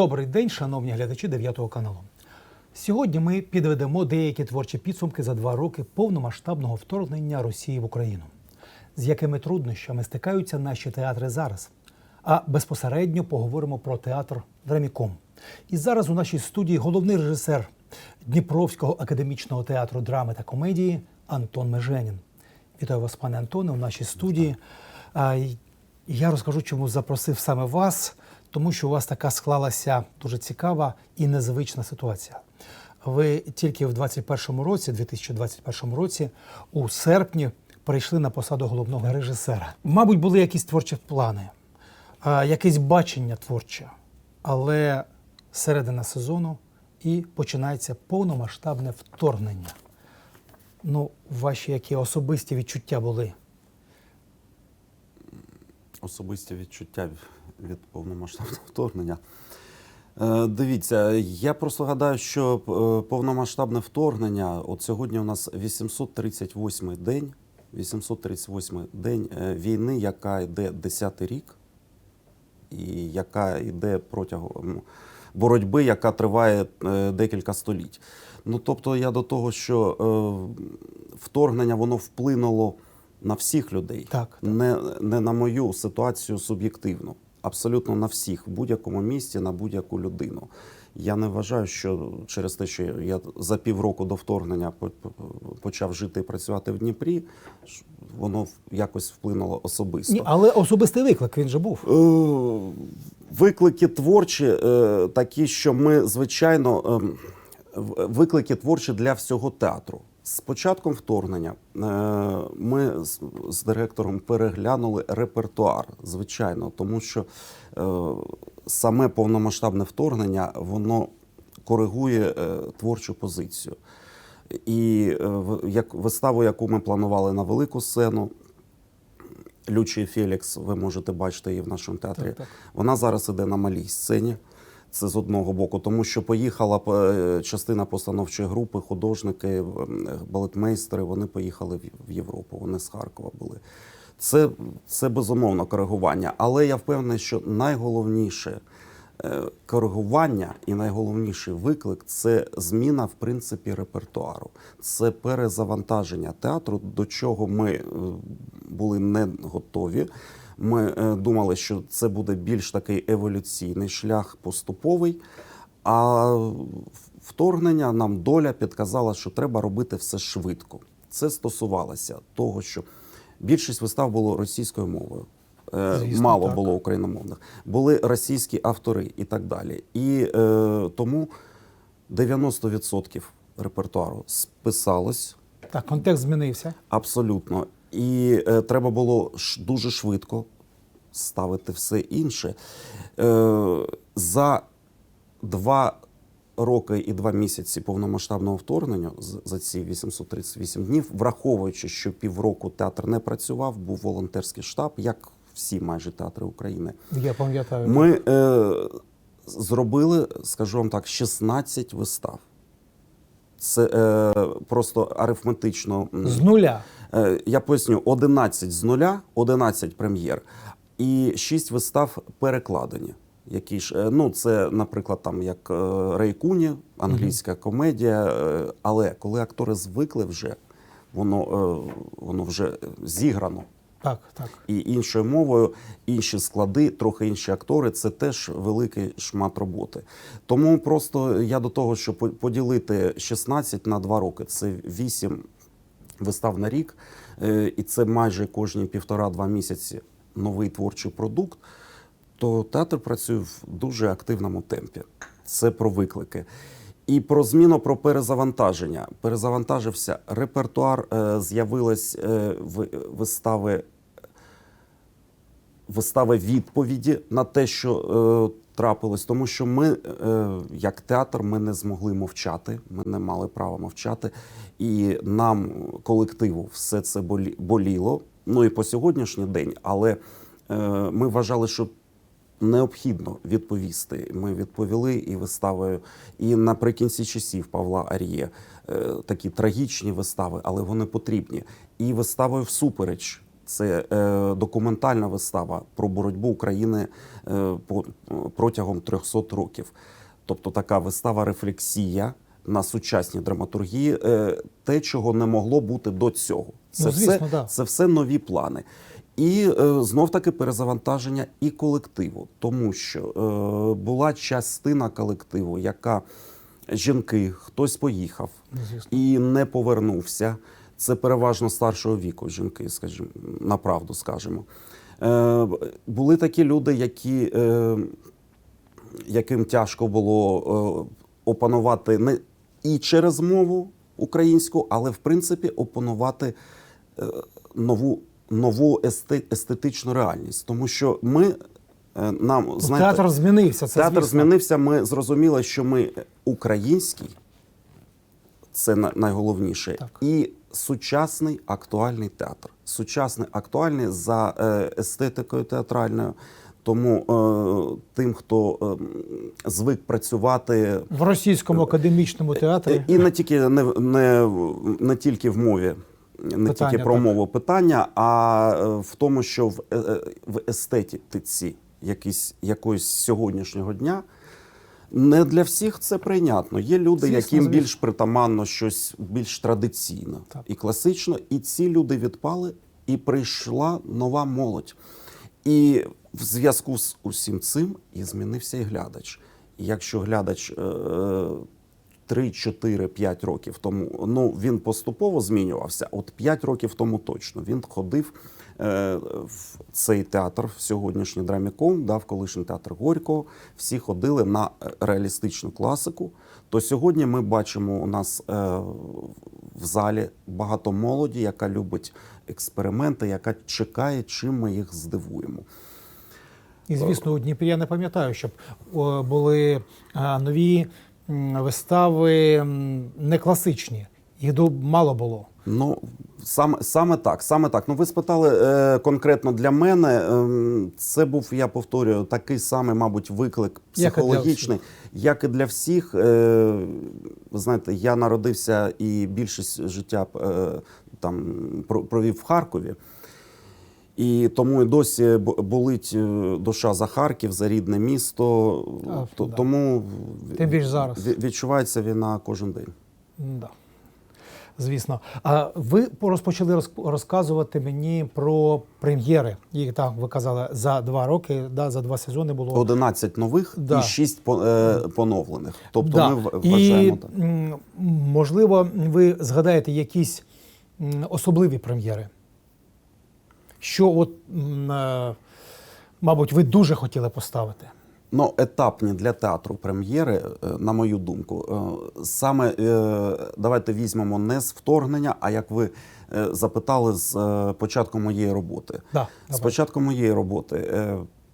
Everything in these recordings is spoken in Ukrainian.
Добрий день, шановні глядачі 9 каналу. Сьогодні ми підведемо деякі творчі підсумки за два роки повномасштабного вторгнення Росії в Україну, з якими труднощами стикаються наші театри зараз. А безпосередньо поговоримо про театр Драміком. І зараз у нашій студії головний режисер Дніпровського академічного театру драми та комедії Антон Меженін. Вітаю вас, пане Антоне, у нашій студії. Я розкажу, чому запросив саме вас, тому що у вас така склалася дуже цікава і незвична ситуація. Ви тільки в 2021 році, 2021 році, у серпні перейшли на посаду головного режисера. Мабуть, були якісь творчі плани, якесь бачення творче, але середина сезону і починається повномасштабне вторгнення. Ну, ваші які особисті відчуття були? особисті відчуття від повномасштабного вторгнення. Е, Дивіться, я просто гадаю, що е, повномасштабне вторгнення, от сьогодні у нас 838 день, 838-й день е, війни, яка йде 10-й рік, і яка йде протягом боротьби, яка триває декілька століть. Ну тобто я до того, що вторгнення воно вплинуло на всіх людей, Так, так. Не, не на мою ситуацію суб'єктивно, абсолютно на всіх, в будь-якому місті, на будь-яку людину. Я не вважаю, що через те, що я за півроку до вторгнення по- по- почав жити і працювати в Дніпрі, воно якось вплинуло особисто. Ні, але особистий виклик він же був. Е, Виклики творчі е, такі, що ми, звичайно, ем, виклики творчі для всього театру. З початком вторгнення е, ми з, директором переглянули репертуар, звичайно, тому що е, саме повномасштабне вторгнення воно коригує е, творчу позицію. І як виставу, яку ми планували на велику сцену, Лючий Фелікс, ви можете бачити її в нашому театрі. Так, так. Вона зараз іде на малій сцені. Це з одного боку, тому що поїхала е, частина постановчої групи, художники, балетмейстери. Вони поїхали в- в Європу. Вони з Харкова були. Це, це безумовно коригування. Але я впевнений, що найголовніше е, коригування і найголовніший виклик це зміна в принципі репертуару. Це перезавантаження театру, до чого ми е, були не готові. Ми е, думали, що це буде більш такий еволюційний шлях поступовий. А вторгнення нам доля підказала, що треба робити все швидко. Це стосувалося того, що більшість вистав було російською мовою. Е, Звісно, Мало так. було україномовних, були російські автори і так далі. І е, тому 90% репертуару списалось Так, контекст змінився. Абсолютно. І е, треба було ш, дуже швидко ставити все інше. Е, за два роки і два місяці повномасштабного вторгнення, за ці 838 днів, враховуючи, що півроку театр не працював, був волонтерський штаб, як всі майже театри України. Я пам'ятаю. Ми е, зробили, скажу вам так, 16 вистав. Це е, просто арифметично. З нуля. Е, Я поясню: 11 з нуля, 11 прем'єр, і 6 вистав перекладені. Які ж, е, ну, це, наприклад, там як е, Рей Куні, англійська комедія. Але коли актори звикли вже, воно, воно вже зіграно. Так, так. І іншою мовою, інші склади, трохи інші актори це теж великий шмат роботи. Тому просто я до того, що по- поділити 16 на 2 роки це 8 вистав на рік, е, і це майже кожні півтора-два місяці новий творчий продукт. То театр працює в дуже активному темпі. Це про виклики. І про зміну про перезавантаження. Перезавантажився репертуар, е, з'явились е, вистави вистави відповіді на те, що трапилось, тому що ми, е, як театр, ми не змогли мовчати, ми не мали права мовчати, і нам, колективу, все це болі, боліло. Ну і по сьогоднішній день, але е, ми вважали, що необхідно відповісти. Ми відповіли і виставою, і наприкінці часів Павла Ар'є е, такі трагічні вистави, але вони потрібні. І виставою всупереч Це е, документальна вистава про боротьбу України е, протягом 300 років. Тобто така вистава рефлексія на сучасній драматургії, е, те, чого не могло бути до цього. Це, Ну, звісно, все, да. це все нові плани. І знов таки перезавантаження і колективу, тому що була частина колективу, яка жінки, хтось поїхав Ну, і не повернувся. Це переважно старшого віку жінки, скажімо, направду скажемо. Е, були такі люди, які, е, яким тяжко було е, опанувати не і через мову українську, але в принципі опанувати е, нову, нову есте, естетичну реальність. Тому що ми е, нам Ну, знаєте, Театр змінився. Це Театр звісно. змінився. Ми зрозуміли, що ми український, це на- найголовніше, Так. і сучасний актуальний театр. Сучасний актуальний за е, естетикою театральною. Тому е, тим, хто е, звик працювати в російському академічному театрі. Е, І не тільки не, не, не тільки в мові, не Питання, тільки про так. мову питання, а е, в тому, що в, е, е, в естетиці якісь, якогось сьогоднішнього дня. Не для всіх це прийнятно. Є люди, Звісно, яким звісно. більш притаманно щось більш традиційне Так. і класично, і ці люди відпали, і прийшла нова молодь. І в зв'язку з усім цим і змінився і глядач. І якщо глядач е, 3, 4, 5 років тому, ну він поступово змінювався. От 5 років тому точно він ходив е, в цей театр в сьогоднішній драміком, да, в колишній театр Горького. Всі ходили на е, реалістичну класику. То сьогодні ми бачимо у нас е, в залі багато молоді, яка любить експерименти, яка чекає, чим ми їх здивуємо. І звісно, у Дніпрі я не пам'ятаю, щоб були нові м, вистави не класичні. Їх мало було. Ну саме саме так, саме так. Ну ви спитали е, конкретно для мене. ем, це був, я повторюю, такий самий, мабуть, виклик психологічний, як і для всіх. Е, ви знаєте, я народився і більшість життя е, там про- провів в Харкові. І тому і досі бо- болить е, душа за Харків, за рідне місто. А, То- да. Тому Тим більш зараз. ві- відчувається війна кожен день. Да. Звісно. А ви розпочали роз- розказувати мені про прем'єри. Їх так ви казали за два роки, да, за два сезони було. 11 нових Да. і 6 по- е, поновлених. Тобто Да. ми вважаємо І, так. можливо, ви згадаєте якісь особливі прем'єри. Що, от, е, мабуть, ви дуже хотіли поставити. Ну, етапні для театру прем'єри, е, на мою думку, е, саме давайте візьмемо не з вторгнення, а як ви запитали з початку моєї роботи. Да, З початку моєї роботи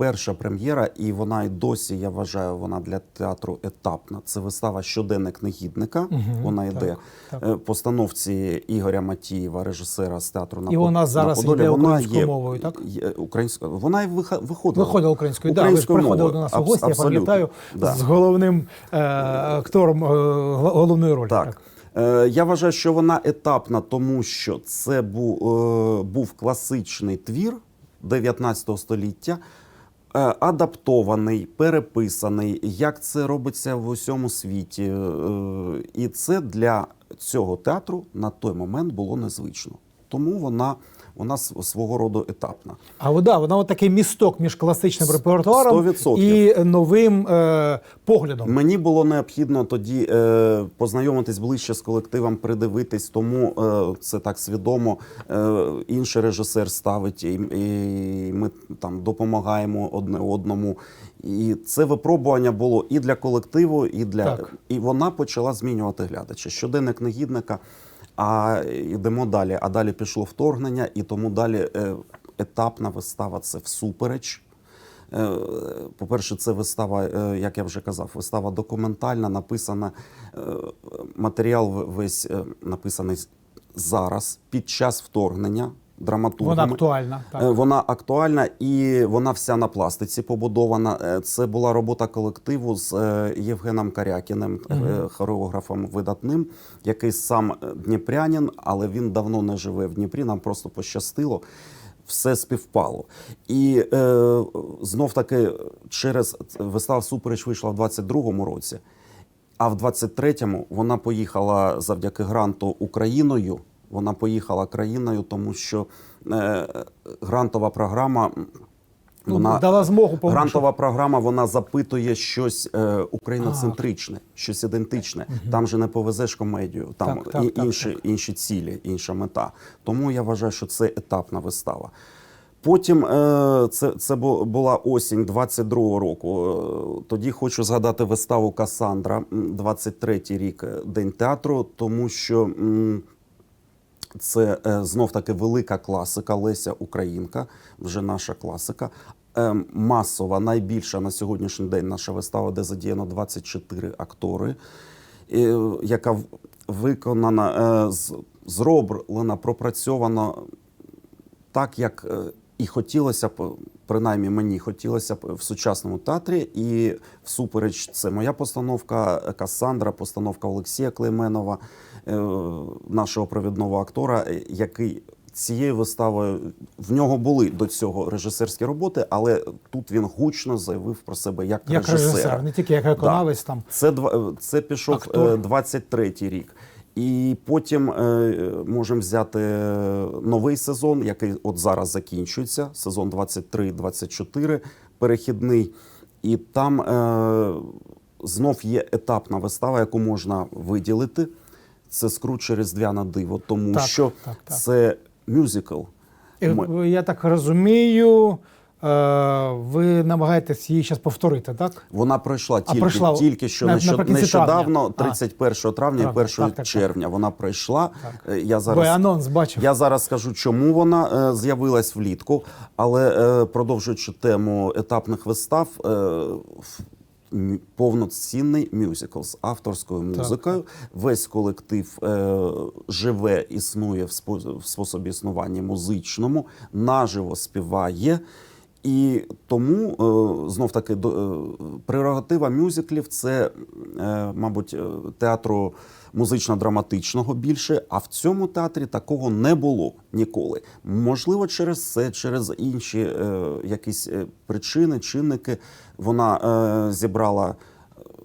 перша прем'єра, і вона й досі, я вважаю, вона для театру етапна. Це вистава Щоденник негідника. Мгм, вона йде так. е, в постановці Ігоря Матієва, режисера з театру на І вона на зараз Подолі. йде Вона українською є- мовою, так? є українською. Вона й виходила. Виходила українською, да, ви ж приходили до нас у гості, я пам'ятаю, Да. з головним е, актором е, головної ролі. Так. Е, Я вважаю, що вона етапна, тому що це був, е, був класичний твір 19 століття, е, адаптований, переписаний, як це робиться в усьому світі. Е, І це для цього театру на той момент було незвично. Тому вона, вона свого роду етапна. А вода, вона от такий місток між класичним репертуаром 100%. і новим е, поглядом. Мені було необхідно тоді е, познайомитись ближче з колективом, придивитись, тому е, це так свідомо. Е, інший режисер ставить, і, і ми там допомагаємо одне одному. І це випробування було і для колективу, і для Так. і вона почала змінювати глядача. Щоденник негідника. А йдемо далі. А далі пішло вторгнення, і тому далі е, етапна вистава це всупереч. Е, По-перше, це вистава, е, як я вже казав, вистава документальна, написана. Матеріал весь написаний зараз, під час вторгнення драматургами. Вона актуальна. Е, Так. Вона актуальна і вона вся на пластиці побудована. Е, Це була робота колективу з е, Євгеном Карякіним, е, хореографом видатним, який сам дніпрянин, але він давно не живе в Дніпрі. Нам просто пощастило. все співпало. І е, знов таки через вистава Супереч вийшла в 22-му році. А в 23-му вона поїхала завдяки гранту Україною. Вона поїхала країною, тому що е, грантова програма. Ну, Вона дала змогу по- грантова програма. Вона запитує щось е, україноцентричне, щось ідентичне. Там же не повезеш комедію, там Так, так, і, так, інші, так. інші цілі, інша мета. Тому я вважаю, що це етапна вистава. Потім е, це, це була осінь 22-го року. Е, Тоді хочу згадати виставу Касандра, 23-й рік е, День театру, тому що. м, це е, знов таки велика класика Леся Українка, вже наша класика. Е, масова, найбільша на сьогоднішній день наша вистава, де задіяно 24 актори, е, яка виконана, е, зроблена, пропрацьована так, як і хотілося б, принаймні мені хотілося б в сучасному театрі. І всупереч це моя постановка Кассандра, постановка Олексія Клейменова, е, нашого провідного актора, е, який. Цією виставою в нього були до цього режисерські роботи, але тут він гучно заявив про себе як, Як режисер. режисер, не тільки як виконавець там. Це два- це пішов Актор. е, 23-й рік. І потім е, можемо взяти е, новий сезон, який от зараз закінчується, сезон 23-24, перехідний. І там е, знов є етапна вистава, яку можна виділити. Це скруче різдвяне диво, тому Так, що так, так. це мюзикл. Я так розумію, ви намагаєтесь її зараз повторити, так? Вона пройшла тільки, пройшла тільки що на- нещод- нещодавно, травня. А. травня і 1 так, так, так. червня. Вона пройшла. Так. Е, Я Ви зараз анонс бачив. я зараз скажу, чому вона е, з'явилась влітку, але е, продовжуючи тему етапних вистав. е, Повноцінний мюзикл з авторською музикою. Весь колектив е, живе, існує в, спо- в способі існування музичному, наживо співає. І тому е, знов таки е, прерогатива мюзиклів це, е, мабуть, театру музично-драматичного більше. А в цьому театрі такого не було ніколи. Можливо, через це, через інші якісь причини, чинники. Вона зібрала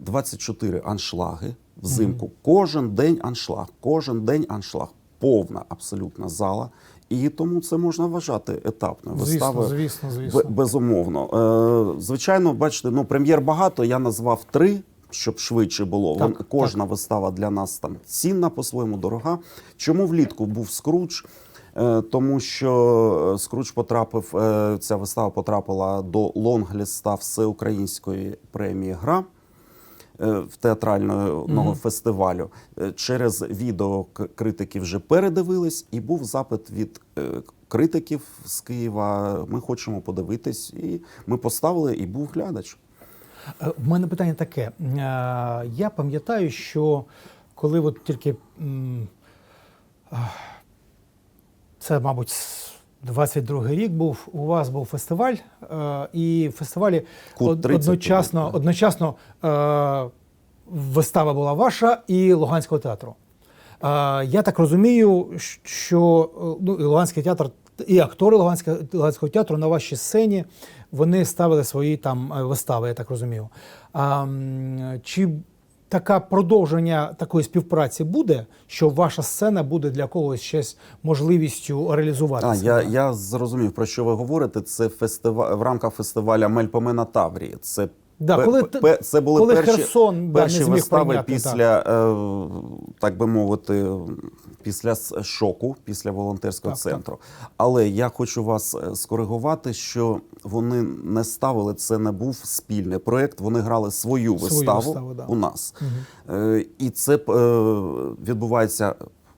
24 аншлаги взимку. Кожен день аншлаг, кожен день аншлаг. Повна абсолютна зала. І тому це можна вважати етапною Звісно, звісно, звісно. Безумовно. Е, звичайно, бачите, ну прем'єр багато. Я назвав три, щоб швидше було. Так, Вон- Кожна вистава для нас там цінна, по-своєму дорога. Чому влітку був скруч? Е, Тому що е, Скруч потрапив, е, ця вистава потрапила до лонгліста всеукраїнської премії Гра в театрального фестивалю. Е, Через відео критики вже передивились, і був запит від е, критиків з Києва. Ми хочемо подивитись, і ми поставили, і був глядач. Е, В мене питання таке. Е, Я пам'ятаю, що коли от тільки це, мабуть, 22-й рік був, у вас був фестиваль, е, і в фестивалі од- 30 одночасно, одночасно е, вистава була ваша і Луганського театру. Е, Я так розумію, що е, ну, і Луганський театр, і актори Луганського, Луганського театру на вашій сцені вони ставили свої там е, вистави, я так розумію. М, чи таке продовження такої співпраці буде, що ваша сцена буде для когось щось можливістю А, реалізуватися? я, я зрозумів, про що ви говорите. Це фестиваль в рамках фестиваля Мельпомена Таврії. Це Да, коли це були коли перші, Херсон, да, не вистави прийняти, після, е, так би мовити, після шоку, після волонтерського Так, так. центру. Але я хочу вас е, скоригувати, що вони не ставили це, не був спільний проєкт. Вони грали свою, Свою виставу, виставу, да. у нас. Е, І це відбувається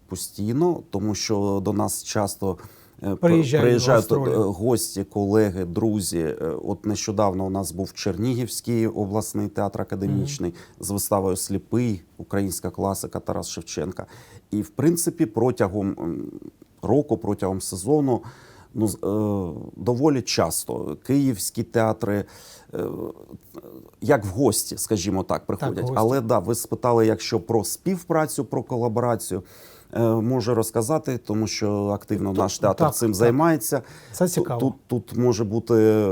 постійно, тому що до нас часто. Е, Приїжджають приїжджають е, гості, колеги, друзі. Е, От нещодавно у нас був Чернігівський обласний театр академічний з виставою Сліпий, українська класика Тарас Шевченка. І в принципі, протягом року, протягом сезону. Ну, доволі часто київські театри, як в гості, скажімо так, приходять. гості. Але да, ви спитали, якщо про співпрацю, про колаборацію. Е, може розказати, тому що активно наш театр так, цим так. займається. Це цікаво. Тут, тут може бути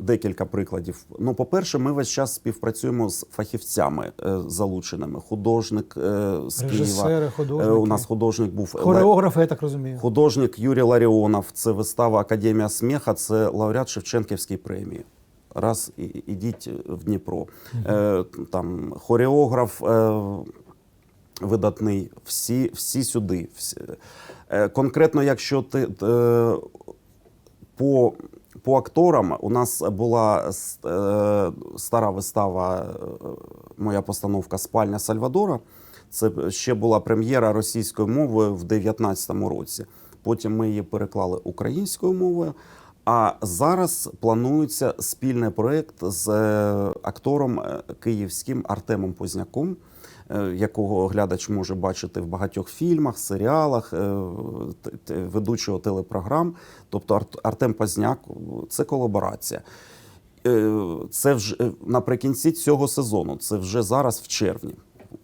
декілька прикладів. Ну, по-перше, ми весь час співпрацюємо з фахівцями е, залученими. Художник е, з Києва. Художники. У нас художник був Хореографи, я так розумію. Художник Юрій Ларіонов, це вистава Академія сміха, це лауреат Шевченківської премії. Раз ідіть в Дніпро. Е, там хореограф видатний, всі, всі сюди. Всі. Е, конкретно, якщо ти е, по, по акторам, у нас була е, стара вистава, моя постановка Спальня Сальвадора. Це ще була прем'єра російською мовою в 19-му році. Потім ми її переклали українською мовою. А зараз планується спільний проєкт з актором київським Артемом Позняком, якого глядач може бачити в багатьох фільмах, серіалах, е, ведучого телепрограм. Тобто Арт- Артем Позняк це колаборація. Е, Це вже е, наприкінці цього сезону, це вже зараз в червні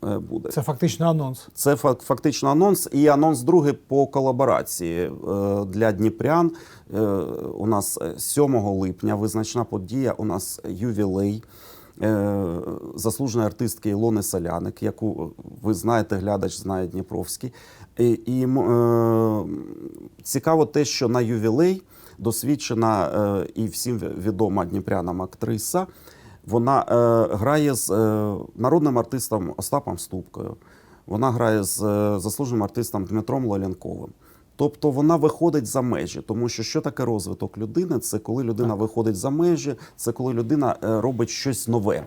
е, буде. Це фактично анонс. Це фак- фактично анонс і анонс другий по колаборації е, для Дніпрян. Е, У нас е, 7 липня визначна подія. У нас ювілей е, заслуженої артистки Ілони Соляник, яку е, ви знаєте, глядач знає Дніпровський. І, і е, цікаво те, що на ювілей досвідчена е, і всім відома дніпрянам актриса. Вона е, грає з е, народним артистом Остапом Ступкою. Вона грає з е, заслуженим артистом Дмитром Лолянковим. Тобто вона виходить за межі, тому що що таке розвиток людини? Це коли людина виходить за межі, це коли людина е, робить щось нове.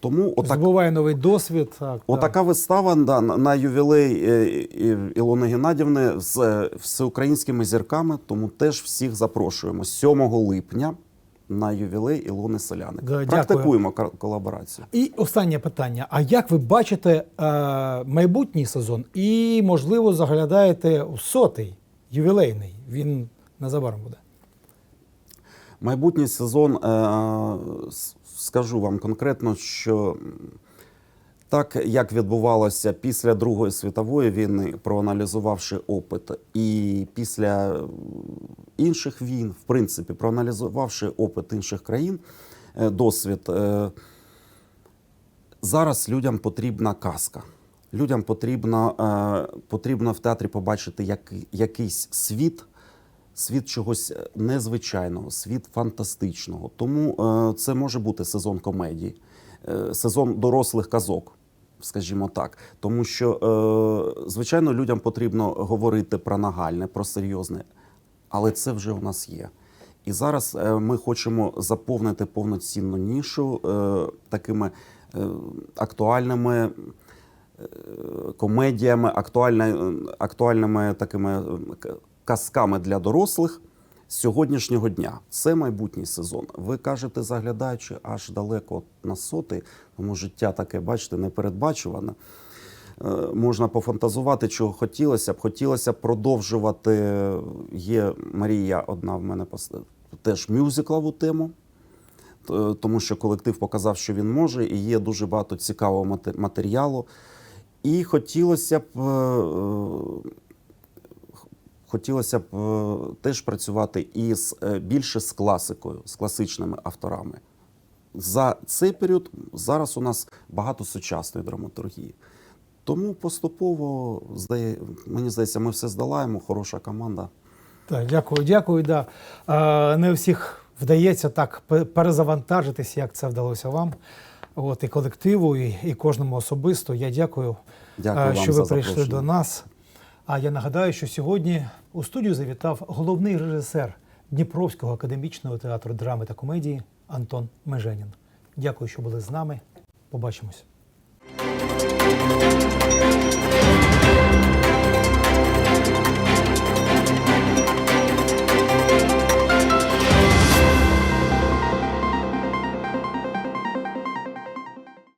Тому отак, Здобуває новий досвід. Так, отака вистава да, на на ювілей е, Ілони Геннадівни з е, всеукраїнськими зірками, тому теж всіх запрошуємо 7 липня на ювілей Ілони Соляник. Да. Практикуємо дякую. колаборацію. І останнє питання: а як ви бачите е, майбутній сезон і, можливо, заглядаєте у сотий ювілейний? Він незабаром буде. Майбутній сезон, е, скажу вам конкретно, що так як відбувалося після Другої світової війни, проаналізувавши опит, і після інших війн, в принципі, проаналізувавши опит інших країн, е, досвід, е, зараз людям потрібна казка. Людям потрібно, е, потрібно в театрі побачити як, якийсь світ, світ чогось незвичайного, світ фантастичного. Тому це може бути сезон комедії, сезон дорослих казок, скажімо так. Тому що, е, звичайно, людям потрібно говорити про нагальне, про серйозне, але це вже у нас є. І зараз е, ми хочемо заповнити повноцінну нішу е, такими е, актуальними комедіями, актуальне, актуальними такими е, казками для дорослих з сьогоднішнього дня. Це майбутній сезон. Ви кажете, заглядаючи аж далеко на сотий, тому життя таке, бачите, непередбачуване. Е, Можна пофантазувати, чого хотілося б. Хотілося б продовжувати. Є Марія, одна в мене теж мюзиклову тему. Тому що колектив показав, що він може, і є дуже багато цікавого матеріалу. І хотілося б, е, хотілося б е, теж працювати із е, більше з класикою, з класичними авторами. За цей період зараз у нас багато сучасної драматургії. Тому поступово, здає, мені здається, ми все здолаємо, хороша команда. Так, дякую, дякую. Да. Не у всіх вдається так пе- перезавантажитись, як це вдалося вам. От, і колективу, і, і кожному особисто. Я дякую, Дякую е, вам що за ви прийшли запрошення. до нас. А я нагадаю, що сьогодні у студію завітав головний режисер Дніпровського академічного театру драми та комедії Антон Меженін. Дякую, що були з нами. Побачимось.